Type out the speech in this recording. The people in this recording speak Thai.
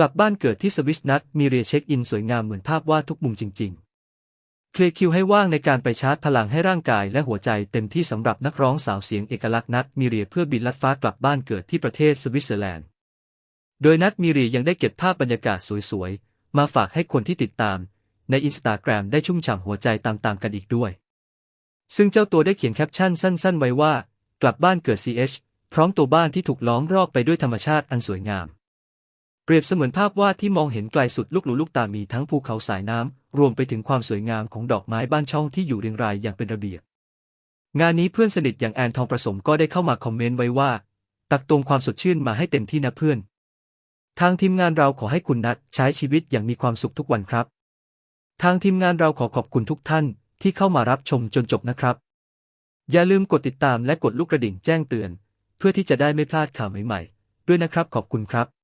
กลับบ้านเกิดที่สวิสนัทมีเรียเช็คอินสวยงามเหมือนภาพวาดทุกมุมจริง ๆ เคลียร์คิวให้ว่างในการไปชาร์จพลังให้ร่างกายและหัวใจเต็มที่สำหรับนักร้องสาวเสียงเอกลักษณ์นัทมีเรียเพื่อบินลัดฟ้ากลับบ้านเกิดที่ประเทศสวิตเซอร์แลนด์ โดยนัทมีเรียยังได้เก็บภาพบรรยากาศสวยๆ มาฝากให้คนที่ติดตาม ในอินสตาแกรมได้ชุ่มฉ่ำหัวใจตามๆกันอีกด้วย ซึ่งเจ้าตัวได้เขียนแคปชั่นสั้น ๆ ไว้ว่า กลับบ้านเกิด CH พร้อมตัวบ้านที่ถูกล้อมรอบไปด้วยธรรมชาติอันสวยงาม เปรียบเสมือนภาพวาดที่มองเห็นไกลสุดลูกหลูลูกตามีทั้งภูเขาสายน้ำ รวมไปถึงความสวยงามของดอกไม้บ้านช่องที่อยู่เรียงรายอย่างเป็นระเบียบ งานนี้เพื่อนสนิทอย่างแอนทองประสมก็ได้เข้ามาคอมเมนต์ไว้ว่า ตักตวงความสดชื่นมาให้เต็มที่นะเพื่อน ทางทีมงานเราขอให้คุณนัทใช้ชีวิตอย่างมีความสุขทุกวันครับ ทางทีมงานเราขอขอบคุณทุกท่านที่เข้ามารับชมจนจบนะครับ อย่าลืมกดติดตามและกดลูกกระดิ่งแจ้งเตือน เพื่อที่จะได้ไม่พลาดข่าวใหม่ๆ ด้วยนะครับขอบคุณครับ